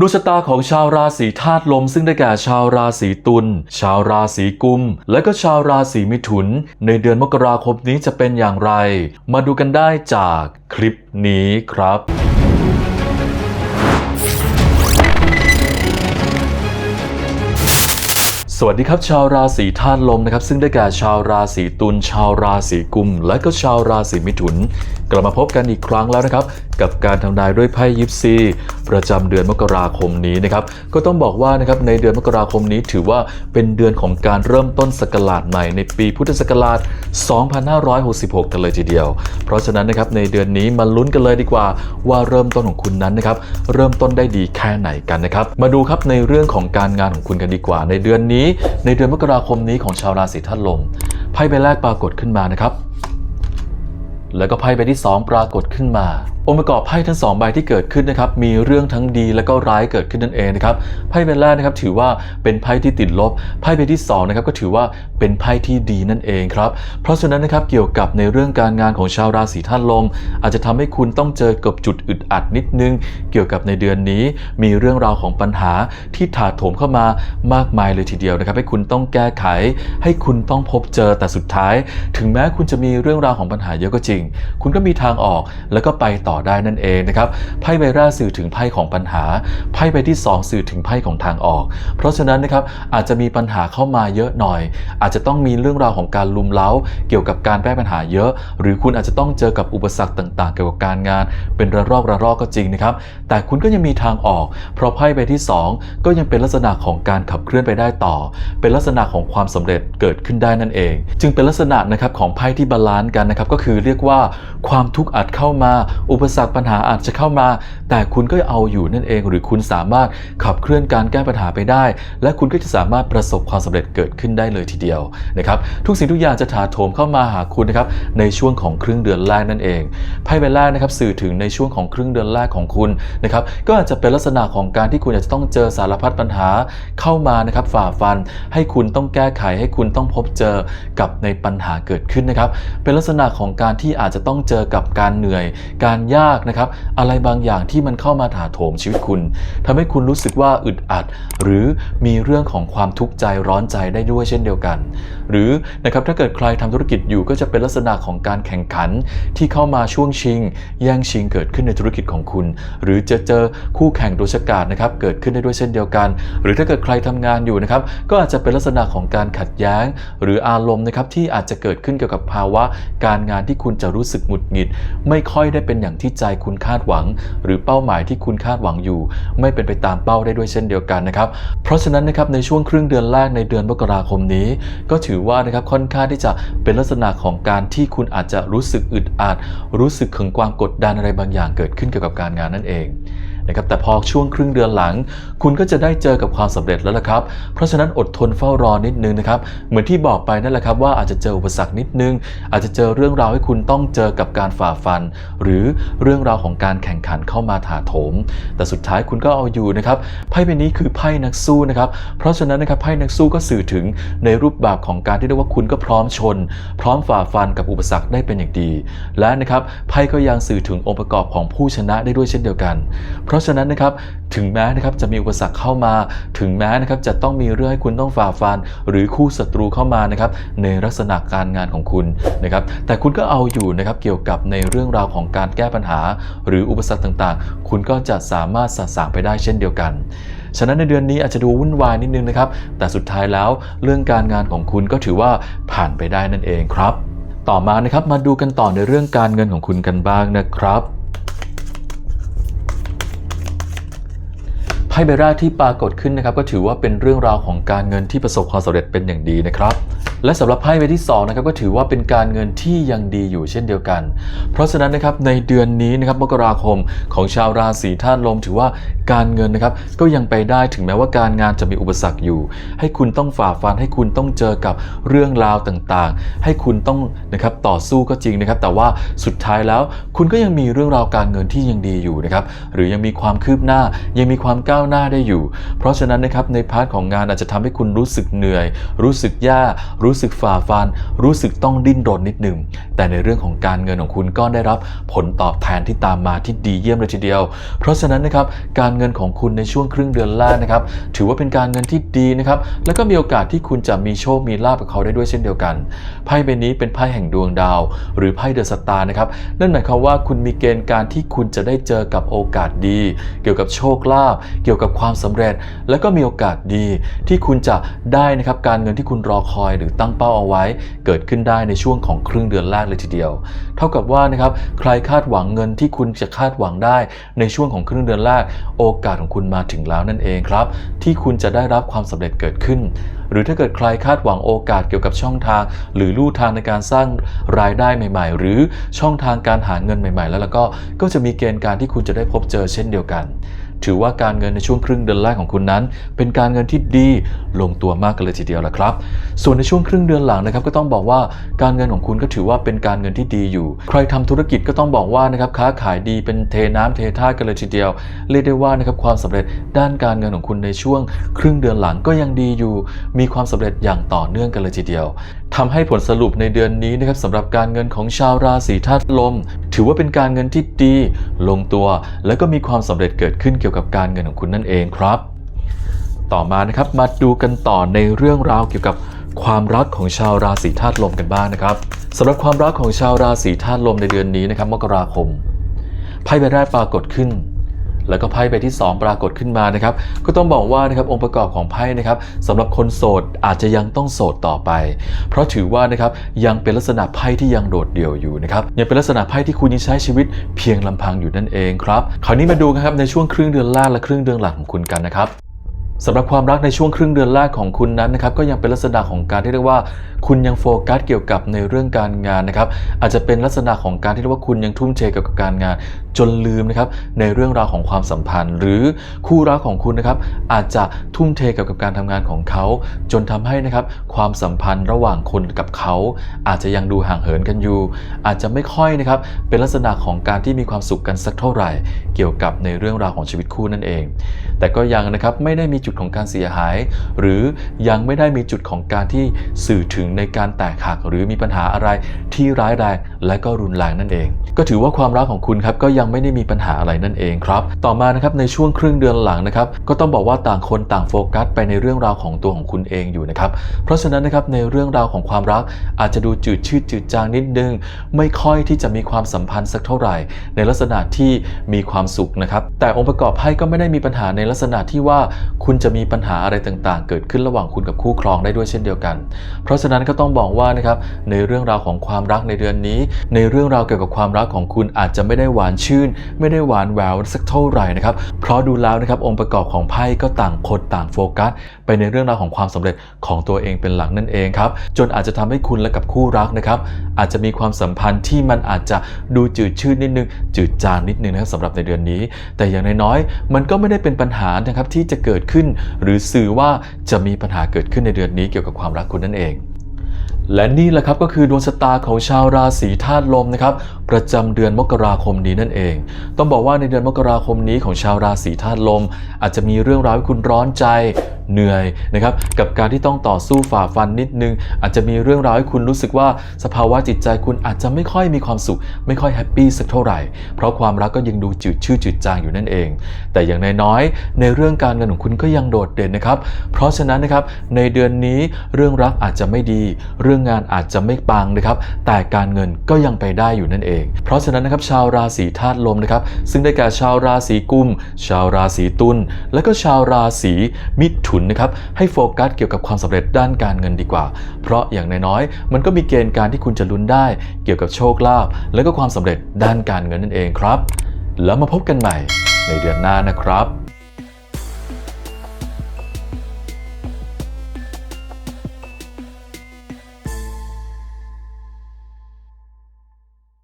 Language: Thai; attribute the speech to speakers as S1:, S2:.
S1: ดวงชะตาของชาวราศีธาตุลมซึ่งได้แก่ชาวราศีตุล ชาวราศีกุม และก็ชาวราศีมิถุน ในเดือนมกราคมนี้จะเป็นอย่างไร มาดูกันได้จากคลิปนี้ครับสวัสดีครับชาวราศีธาตุลมนะครับซึ่งได้แก่ชาวราศีตุลชาวราศีกุม และก็ชาวราศีมิถุน กลับมาพบกันอีกครั้งแล้วนะครับ กับการทำนายด้วยไพ่ยิปซี ประจำเดือนมกราคมนี้นะครับ ก็ต้องบอกว่านะครับในเดือนมกราคมนี้ถือว่าเป็นเดือนของการเริ่มต้นศักราชใหม่ในปีพุทธศักราช 2566 กันเลยทีเดียว เพราะฉะนั้นนะครับในเดือนนี้มาลุ้นกันเลยดีกว่า ว่าเริ่มต้นของคุณนั้นนะครับเริ่มต้นได้ดีแค่ไหนกันนะครับ มาดูครับในเรื่องของการงานของคุณกันดีกว่า ในเดือนนี้ ในเดือนมกราคมนี้ของชาวราศีธาตุลมไพ่ใบแรกปรากฏขึ้นมานะครับ แล้วก็ไพ่ใบที่ 2 ปรากฏขึ้นมา องค์ประกอบไพ่ทั้งสองใบที่เกิดขึ้นนะครับมีเรื่องทั้งดีและก็ร้ายเกิดขึ้นนั่นเองนะครับไพ่ใบแรกนะครับถือว่าเป็นไพ่ที่ติดลบไพ่ใบที่สองนะครับก็ถือว่าเป็นไพ่ที่ดีนั่นเองครับเพราะฉะนั้นนะครับเกี่ยวกับในเรื่องการงานของชาวราศีธาตุลม อาจจะทำให้คุณต้องเจอกับจุดอึดอัดนิดนึง เกี่ยวกับในเดือนนี้ มีเรื่องราวของปัญหาที่ถาโถมเข้ามามากมายเลยทีเดียวนะครับ ให้คุณต้องแก้ไข ให้คุณต้องพบเจอแต่สุดท้าย ถึงแม้คุณจะมีเรื่องราวของปัญหาเยอะก็จริง คุณก็มีทางออกแล้วก็ไปต่อได้นั่นเองนะครับไพ่ใบแรกสื่อถึงไพ่ของปัญหา ไพ่ใบที่สองสื่อถึงไพ่ของทางออก เพราะฉะนั้นนะครับอาจจะมีปัญหาเข้ามาเยอะหน่อย อาจจะต้องมีเรื่องราวของการลุมเล้า เกี่ยวกับการแก้ปัญหาเยอะ หรือคุณอาจจะต้องเจอกับอุปสรรคต่าง ๆ เกี่ยวกับการงาน เป็นระลอกระลอกก็จริงนะครับ แต่คุณก็ยังมีทางออก เพราะไพ่ใบที่ 2 ก็ยังเป็นลักษณะของการขับเคลื่อนไปได้ต่อ เป็นลักษณะของความสำเร็จเกิดขึ้นได้นั่นเอง จึงเป็นลักษณะนะครับของไพ่ที่บาลานซ์กันนะครับก็คือเรียกว่าความทุกข์อาจเข้ามาอุปสรรคปัญหาอาจจะเข้ามา แต่คุณก็เอาอยู่นั่นเอง หรือคุณสามารถขับเคลื่อนการแก้ปัญหาไปได้ และคุณก็จะสามารถประสบความสำเร็จเกิดขึ้นได้เลยทีเดียวนะครับทุกสิ่งทุกอย่างจะถาโถมเข้ามาหาคุณนะครับในช่วงของครึ่งเดือนแรกนั่นเองไพ่ใบแรกนะครับสื่อถึงในช่วงของครึ่งเดือนแรกของคุณนะครับก็อาจจะเป็นลักษณะของการที่คุณอาจจะต้องเจอสารพัดปัญหาเข้ามานะครับฝ่าฟัน ให้คุณต้องแก้ไขให้คุณต้องพบเจอกับในปัญหาเกิดขึ้นนะครับเป็นลักษณะของการที่อาจจะต้องเจอกับการเหนื่อย การยากนะครับ อะไรบางอย่างที่มันเข้ามาถาโถมชีวิตคุณทำให้คุณรู้สึกว่าอึดอัด หรือมีเรื่องของความทุกข์ใจร้อนใจได้ด้วยเช่นเดียวกัน หรือนะครับถ้าเกิดใครทำธุรกิจอยู่ก็จะเป็นลักษณะของการแข่งขันที่เข้ามาช่วงชิง แย่งชิงเกิดขึ้นในธุรกิจของคุณ หรือจะเจอคู่แข่งโดยชะกาศนะครับเกิดขึ้นได้ด้วยเช่นเดียวกัน หรือถ้าเกิดใครทำงานอยู่นะครับก็อาจจะเป็นลักษณะของการขัดแย้ง หรืออารมณ์นะครับที่อาจจะเกิดขึ้นเกี่ยวกับภาวะ การงานที่คุณจะรู้สึกหงุดหงิด ไม่ค่อยได้เป็นอย่างที่ใจคุณคาดหวัง หรือเป้าหมายที่คุณคาดหวังอยู่ ไม่เป็นไปตามเป้าได้ด้วยเช่นเดียวกันนะครับ เพราะฉะนั้นนะครับในช่วงครึ่งเดือนแรกในเดือนมกราคมนี้ ก็ถือว่านะครับค่อนข้างที่จะเป็นลักษณะของการที่คุณอาจจะรู้สึกอึดอัดรู้สึกถึงความกดดันอะไรบางอย่างเกิดขึ้นเกี่ยวกับการงานนั่นเองนะครับแต่พอช่วงครึ่งเดือนหลัง คุณก็จะได้เจอกับความสำเร็จแล้วละครับ เพราะฉะนั้นอดทนเฝ้ารอนิดนึงนะครับ เหมือนที่บอกไปนั่นแหละครับว่าอาจจะเจออุปสรรคนิดนึง อาจจะเจอเรื่องราวให้คุณต้องเจอกับการฝ่าฟัน หรือเรื่องราวของการแข่งขันเข้ามาถาโถม แต่สุดท้ายคุณก็เอาอยู่นะครับไพ่ใบนี้คือไพ่นักสู้นะครับ เพราะฉะนั้นนะครับไพ่นักสู้ก็สื่อถึงในรูปแบบของการที่เรียกว่าคุณก็พร้อมชน พร้อมฝ่าฟันกับอุปสรรคได้เป็นอย่างดี และนะครับไพ่ก็ยังสื่อถึงองค์ประกอบของผู้ชนะได้ด้วยเช่นเดียวกันเพราะฉะนั้นนะครับถึงแม้นะครับจะมีอุปสรรคเข้ามา ถึงแม้นะครับจะต้องมีเรื่องให้คุณต้องฝ่าฟัน หรือคู่ศัตรูเข้ามานะครับในลักษณะการงานของคุณนะครับแต่คุณก็เอาอยู่นะครับเกี่ยวกับในเรื่องราวของการแก้ปัญหา หรืออุปสรรคต่างๆ คุณก็จะสามารถสะสางไปได้เช่นเดียวกันฉะนั้นในเดือนนี้อาจจะดูวุ่นวายนิดนึงนะครับ แต่สุดท้ายแล้วเรื่องการงานของคุณก็ถือว่าผ่านไปได้นั่นเองครับ ต่อมานะครับมาดูกันต่อในเรื่องการเงินของคุณกันบ้างนะครับ ไพ่ใบแรกที่ปรากฏขึ้นนะครับก็ถือว่าเป็นเรื่องราวของการเงินที่ประสบความสำเร็จเป็นอย่างดีนะครับ และสำหรับไพ่ใบที่2นะครับก็ถือว่าเป็นการเงินที่ยังดีอยู่เช่นเดียวกัน เพราะฉะนั้นนะครับในเดือนนี้นะครับมกราคมของชาวราศีธาตุลม ถือว่าการเงินนะครับก็ยังไปได้ถึงแม้ว่าการงานจะมีอุปสรรคอยู่ ให้คุณต้องฝ่าฟันให้คุณต้องเจอกับเรื่องราวต่างๆ ให้คุณต้องนะครับต่อสู้ก็จริงนะครับ แต่ว่าสุดท้ายแล้วคุณก็ยังมีเรื่องราวการเงินที่ยังดีอยู่นะครับหรือยังมีความคืบหน้ายังมีความก้าวหน้าได้อยู่ เพราะฉะนั้นนะครับในพาร์ทของงานอาจจะทำให้คุณรู้สึกเหนื่อย รู้สึกแย่รู้รู้สึกฝ่าฟัน รู้สึกต้องดิ้นรนนิดหนึ่ง แต่ในเรื่องของการเงินของคุณก็ได้รับผลตอบแทนที่ตามมาที่ดีเยี่ยมเลยทีเดียว เพราะฉะนั้นนะครับการเงินของคุณในช่วงครึ่งเดือนแรกนะครับถือว่าเป็นการเงินที่ดีนะครับแล้วก็มีโอกาสที่คุณจะมีโชคมีลาภกับเขาได้ด้วยเช่นเดียวกันไพ่ใบนี้เป็นไพ่แห่งดวงดาว หรือไพ่เดอะสตาร์นะครับนั่นหมายความว่าคุณมีเกณฑ์การที่คุณจะได้เจอกับโอกาสดี เกี่ยวกับโชคลาภเกี่ยวกับความสำเร็จ และก็มีโอกาสดีที่คุณจะได้นะครับการเงินที่คุณรอคอยหรือตั้งเป้าเอาไว้ เกิดขึ้นได้ในช่วงของครึ่งเดือนแรกเลยทีเดียว เท่ากับว่านะครับใครคาดหวังเงินที่คุณจะคาดหวังได้ในช่วงของครึ่งเดือนแรก โอกาสของคุณมาถึงแล้วนั่นเองครับ ที่คุณจะได้รับความสำเร็จเกิดขึ้น หรือถ้าเกิดใครคาดหวังโอกาสเกี่ยวกับช่องทาง หรือลู่ทางในการสร้างรายได้ใหม่ ๆ หรือช่องทางการหาเงินใหม่ ๆ แล้วแล้วก็ก็จะมีเกณฑ์การที่คุณจะได้พบเจอเช่นเดียวกัน ถือว่าการเงินในช่วงครึ่งเดือนแรกของคุณนั้น เป็นการเงินที่ดีลงตัวมากกันเลยทีเดียวละครับ ส่วนในช่วงครึ่งเดือนหลังนะครับก็ต้องบอกว่าการเงินของคุณก็ถือว่าเป็นการเงินที่ดีอยู่ ใครทำธุรกิจก็ต้องบอกว่านะครับค้าขายดีเป็นเทน้ำเทท่ากันเลยทีเดียว เรียกได้ว่านะครับความสำเร็จด้านการเงินของคุณในช่วง ครึ่งเดือนหลังก็ยังดีอยู่ มีความสำเร็จอย่างต่อเนื่องกันเลยทีเดียวทำให้ผลสรุปในเดือนนี้นะครับสำหรับการเงินของชาวราศีธาตุลม ถือว่าเป็นการเงินที่ดีลงตัว และก็มีความสำเร็จเกิดขึ้นเกี่ยวกับการเงินของคุณนั่นเองครับ ต่อมานะครับมาดูกันต่อในเรื่องราวเกี่ยวกับความรักของชาวราศีธาตุลมกันบ้างนะครับสำหรับความรักของชาวราศีธาตุลมในเดือนนี้นะครับมกราคมไพ่ใบแรกปรากฏขึ้น แล้วก็ไพ่ใบที่ 2 ปรากฏขึ้นมานะครับ ก็ต้องบอกว่านะครับองค์ประกอบของไพ่นะครับสำหรับคนโสดอาจจะยังต้องโสดต่อไป เพราะถือว่านะครับยังเป็นลักษณะไพ่ที่ยังโดดเดี่ยวอยู่นะครับยังเป็นลักษณะไพ่ที่คุณยังใช้ชีวิตเพียงลำพังอยู่นั่นเองครับคราวนี้มาดูกันครับในช่วงครึ่งเดือนแรกและครึ่งเดือนหลังของคุณกันนะครับสำหรับความรักในช่วงครึ่งเดือนแรกของคุณนั้นนะครับก็ยังเป็นลักษณะของการที่เรียกว่า คุณยังโฟกัสเกี่ยวกับในเรื่องการงานนะครับอาจจะเป็นลักษณะของการที่เรียกว่าคุณยังทุ่มเทเกี่ยวกับการงาน จนลืมนะครับในเรื่องราวของความสัมพันธ์ หรือคู่รักของคุณนะครับอาจจะทุ่มเทกี่ยวกับการทำงานของเขา จนทำให้นะครับความสัมพันธ์ระหว่างคนกับเขา อาจจะยังดูห่างเหินกันอยู่ อาจจะไม่ค่อยนะครับเป็นลักษณะของการที่มีความสุขกันสักเท่าไหร่ เกี่ยวกับในเรื่องราวของชีวิตคู่นั่นเอง แต่ก็ยังนะครับไม่ได้มีจุดของการเสียหาย หรือยังไม่ได้มีจุดของการที่สื่อถึงในการแตกหัก หรือมีปัญหาอะไรที่ร้ายแรงและก็รุนแรงนั่นเอง ก็ถือว่าความรักของคุณครับก็ยังไม่ได้มีปัญหาอะไรนั่นเองครับ ต่อมานะครับในช่วงครึ่งเดือนหลังนะครับก็ต้องบอกว่าต่างคนต่างโฟกัสไปในเรื่องราวของตัวของคุณเองอยู่นะครับเพราะฉะนั้นนะครับในเรื่องราวของความรักอาจจะดูจืดชืดจืดจางนิดนึง ไม่ค่อยที่จะมีความสัมพันธ์สักเท่าไหร่ ในลักษณะที่มีความสุขนะครับแต่องค์ประกอบไพ่ก็ไม่ได้มีปัญหาในลักษณะที่ว่าคุณจะมีปัญหาอะไรต่างๆ เกิดขึ้นระหว่างคุณกับคู่ครองได้ด้วยเช่นเดียวกัน เพราะฉะนั้นก็ต้องบอกว่านะครับในเรื่องราวของความรักในเดือนนี้ ในเรื่องราวเกี่ยวกับความรักของคุณอาจจะไม่ได้หวานชืน ไม่ได้หวานแหววสักเท่าไหร่นะครับ เพราะดูแล้วนะครับองค์ประกอบของไพ่ก็ต่างคนต่างโฟกัส ไปในเรื่องราวของความสำเร็จของตัวเองเป็นหลักนั่นเองครับจนอาจจะทำให้คุณและกับคู่รักนะครับอาจจะมีความสัมพันธ์ที่มันอาจจะดูจืดชืดนิดนึง จืดจางนิดนึงนะครับสำหรับในเดือนนี้ แต่อย่างน้อยๆมันก็ไม่ได้เป็นปัญหานะครับที่จะเกิดขึ้น หรือสื่อว่าจะมีปัญหาเกิดขึ้นในเดือนนี้เกี่ยวกับความรักคุณนั่นเอง และนี่แหละครับก็คือดวงชะตาของชาวราศีธาตุลมนะครับประจำเดือนมกราคมนี้นั่นเอง ต้องบอกว่าในเดือนมกราคมนี้ของชาวราศีธาตุลม อาจจะมีเรื่องราวให้คุณร้อนใจ เหนื่อยนะครับกับการที่ต้องต่อสู้ฝ่าฟันนิดนึง อาจจะมีเรื่องราวให้คุณรู้สึกว่าสภาวะจิตใจคุณอาจจะไม่ค่อยมีความสุข ไม่ค่อยแฮปปี้สักเท่าไหร่ เพราะความรักก็ยังดูจืดชืดจืดจางอยู่นั่นเอง แต่อย่างน้อยๆในเรื่องการเงินของคุณก็ยังโดดเด่นนะครับ เพราะฉะนั้นนะครับในเดือนนี้เรื่องรักอาจจะไม่ดี เรื่องงานอาจจะไม่ปังนะครับ แต่การเงินก็ยังไปได้อยู่นั่นเอง เพราะฉะนั้นนะครับชาวราศีธาตุลมนะครับซึ่งได้แก่ชาวราศีกุม ชาวราศีตุลและก็ชาวราศีมิถุนนะครับให้โฟกัสเกี่ยวกับความสำเร็จด้านการเงินดีกว่า เพราะอย่างน้อยๆมันก็มีเกณฑ์การที่คุณจะลุ้นได้ เกี่ยวกับโชคลาภและก็ความสำเร็จด้านการเงินนั่นเองครับ แล้วมาพบกันใหม่ในเดือนหน้านะครับ